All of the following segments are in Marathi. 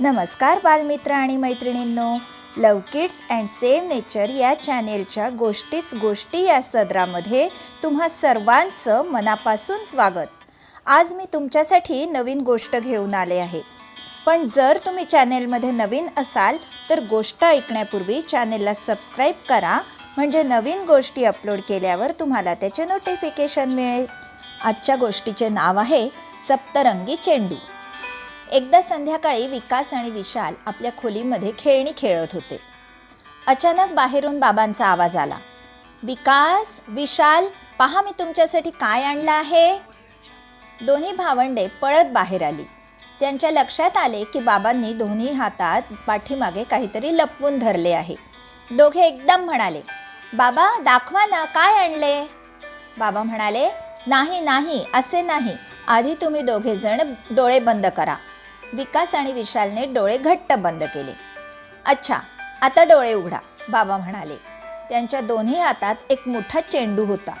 नमस्कार बालमित्र आणि मैत्रिणींनो. Love kids and same nature या चॅनेलच्या गोष्टीच गोष्टी या सदरामध्ये तुम्हा सर्वांचं मनापासून स्वागत. आज मी तुमच्यासाठी नवीन गोष्ट घेऊन आले आहे. पण जर तुम्ही चॅनेलमध्ये नवीन असाल तर गोष्ट ऐकण्यापूर्वी चॅनेलला सबस्क्राईब करा. म्हणजे नवीन गोष्टी अपलोड केल्यावर तुम्हाला त्याचे नोटिफिकेशन मिळेल. आजच्या गोष्टीचे नाव आहे सप्तरंगी चेंडू. एकदा संध्याकाळी विकास आणि विशाल आपल्या खोलीमध्ये खेळणी खेळत होते. अचानक बाहेरून बाबांचा आवाज आला. विकास विशाल पहा मी तुमच्यासाठी काय आणलं आहे. दोन्ही भावंडे पळत बाहेर आली. त्यांच्या लक्षात आले की बाबांनी दोन्ही हातात पाठीमागे काहीतरी लपवून धरले आहे. दोघे एकदम म्हणाले बाबा दाखवा ना काय आणले? बाबा म्हणाले नाही नाही असे नाही. आधी तुम्ही दोघे जण डोळे बंद करा. विकास आणि विशालने डोळे घट्ट बंद केले. अच्छा आता डोळे उघडा बाबा म्हणाले. त्यांच्या दोन्ही हातात एक मोठा चेंडू होता.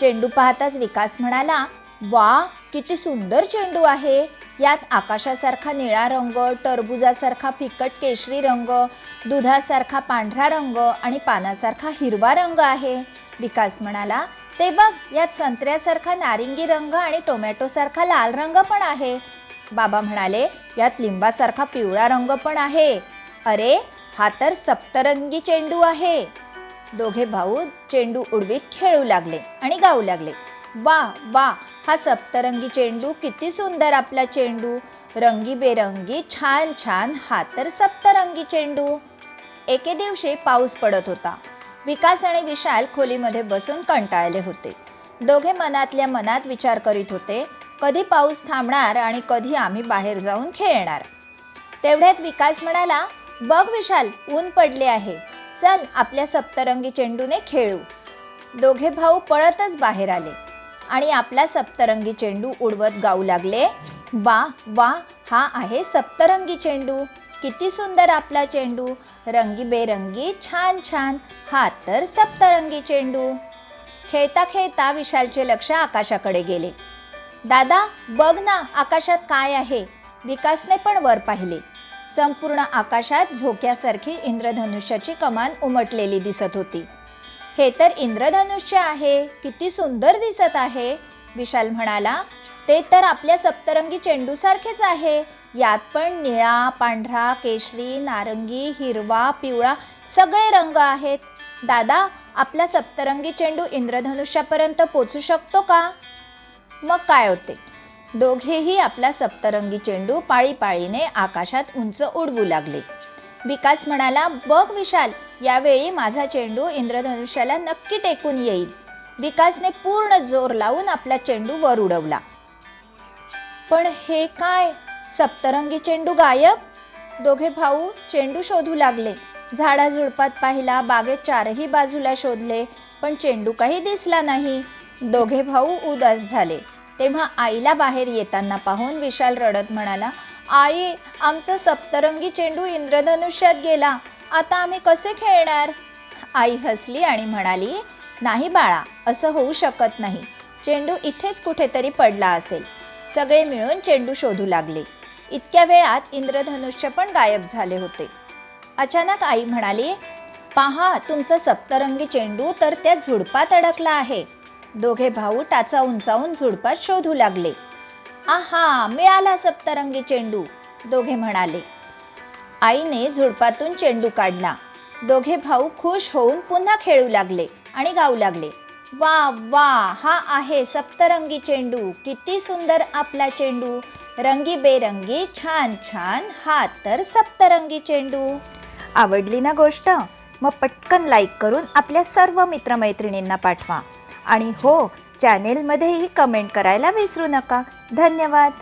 चेंडू पाहताच विकास म्हणाला वा किती सुंदर चेंडू आहे. यात आकाशासारखा निळा रंग टरबुजासारखा फिकट केशरी रंग दुधासारखा पांढरा रंग आणि पानासारखा हिरवा रंग आहे. विकास म्हणाला ते बघ यात संत्र्यासारखा नारिंगी रंग आणि टोमॅटोसारखा लाल रंग पण आहे. बाबा म्हणाले यात लिंबासारखा पिवळा रंग पण आहे. अरे हा तर सप्तरंगी चेंडू आहे. दोघे भाऊ चेंडू उडवीत खेळू लागले आणि गाऊ लागले. वा वा हा सप्तरंगी चेंडू किती सुंदर आपला चेंडू. रंगीबेरंगी छान छान हा तर सप्तरंगी चेंडू. एके दिवशी पाऊस पडत होता. विकास आणि विशाल खोलीमध्ये बसून कंटाळले होते. दोघे मनातल्या मनात विचार करीत होते कधी पाऊस थांबणार आणि कधी आम्ही बाहेर जाऊन खेळणार? तेवढ्यात विकास म्हणाला बघ विशाल ऊन पडले आहे. चल आपल्या सप्तरंगी चेंडूने खेळू. दोघे भाऊ पळतच बाहेर आले. आणि आपला सप्तरंगी चेंडू उडवत गाऊ लागले वा वा हा आहे सप्तरंगी चेंडू. किती सुंदर आपला चेंडू. रंगीबेरंगी छान छान. हा तर सप्तरंगी चेंडू. खेळता खेळता विशालचे लक्ष आकाशाकडे गेले. दादा बघ ना आकाशात काय आहे. विकासने पण वर पाहिले. संपूर्ण आकाशात झोक्यासारखी इंद्रधनुष्याची कमान उमटलेली दिसत होती. हे तर इंद्रधनुष्य आहे. किती सुंदर दिसत आहे. विशाल म्हणाला ते तर आपल्या सप्तरंगी चेंडूसारखेच आहे. यात पण निळा पांढरा केशरी नारंगी हिरवा पिवळा सगळे रंग आहेत. दादा आपला सप्तरंगी चेंडू इंद्रधनुष्यापर्यंत पोचू शकतो का? मग काय होते? दोघेही आपला सप्तरंगी चेंडू पाळीपाळीने आकाशात उंच उडवू लागले. विकास म्हणाला बघ विशाल यावेळी माझा चेंडू इंद्रधनुष्याला नक्की टेकून येईल. विकासने पूर्ण जोर लावून आपला चेंडू वर उडवला. पण हे काय? सप्तरंगी चेंडू गायब? दोघे भाऊ चेंडू शोधू लागले. झाडाझुडपात पाहिला बागेत चारही बाजूला शोधले पण चेंडू काही दिसला नाही. दोघे भाऊ उदास झाले. तेव्हा आईला बाहेर येताना पाहून विशाल रडत म्हणाला आई आमचा सप्तरंगी चेंडू इंद्रधनुष्यात गेला. आता आम्ही कसे खेळणार? आई हसली आणि म्हणाली नाही बाळा असं होऊ शकत नाही. चेंडू इथेच कुठेतरी पडला असेल. सगळे मिळून चेंडू शोधू लागले. इतक्या वेळात इंद्रधनुष्य पण गायब झाले होते. अचानक आई म्हणाली पहा तुमचा सप्तरंगी चेंडू तर त्या झुडपात अडकला आहे. दोघे भाऊ टाचा उंचावून झुडपात शोधू लागले. आहा मिळाला सप्तरंगी चेंडू दोघे म्हणाले. आईने झुडपातून चेंडू काढला. दोघे भाऊ खुश होऊन पुन्हा खेळू लागले आणि गाऊ लागले. वा वा हा आहे सप्तरंगी चेंडू. किती सुंदर आपला चेंडू. रंगीबेरंगी छान छान हा तर सप्तरंगी चेंडू. आवडली ना गोष्ट? मग पटकन लाईक करून आपल्या सर्व मित्रमैत्रिणींना पाठवा. आणि हो चॅनेलमध्येही कमेंट करायला विसरू नका. धन्यवाद.